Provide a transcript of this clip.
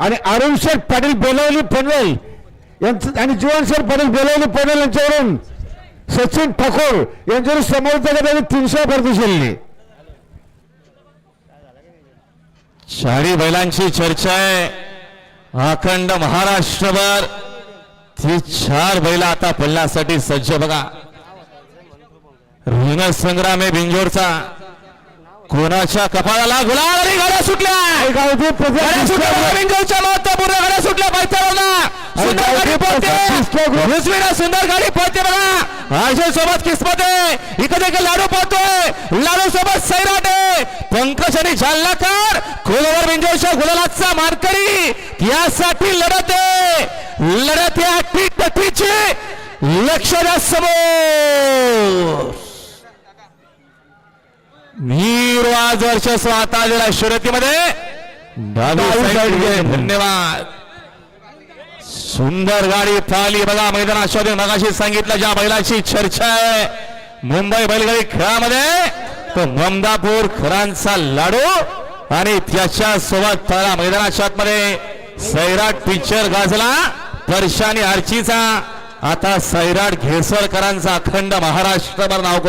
आणि अरुण शेठ पाटील बेलवली पनवेल. यांचं आणि जीवन शेठ पाटील बेलवली पनवेल यांच्यावरून. सचिन ठाकूर यांच्यावरून समोर त्यांनी तीनशे परदेशील चारी बैलांची चर्चा आहे. अखंड महाराष्ट्रभर. ती चार बैल आता पडण्यासाठी सज्ज बघा. ऋण संग्राम आहे बिंजोरचा कोणाच्या कपाळाला आणि गाड्या सुटल्या? गाड्या सुटल्या बिंजोरच्या महत्त्वपूर्ण गाड्या सुटल्या बैताळांना. सुंदर गाडी पळते. सुंदर गाडी पळते बघा. अजय सोबत किस्मत आहे. इकडे लाडू पळतोय. लाडू सोबत सैराट आहे. पंकज आणि जालनाकर. खोलवर बिंजोरच्या गुलालाचा मानकरी. यासाठी लढत आहे. लढत या टी लक्ष द्या समोर. वीर आज वर्चस्व आता आलेला शर्यतीमध्ये धन्यवाद. सुंदर गाडी पळाली बघा मैदानात मगाशी सांगितलं ज्या बैलाची चर्चा आहे. मुंबई बैलगाडी खेळामध्ये तो ममदापूर खरांचा लाडू आणि त्याच्या सोबत पळाला मैदानाच्या आतमध्ये सैराट पिक्चर गाजला परशानी आर्चीचा. आता सैराट घेसरकरांचा अखंड महाराष्ट्रभर नाव करतो.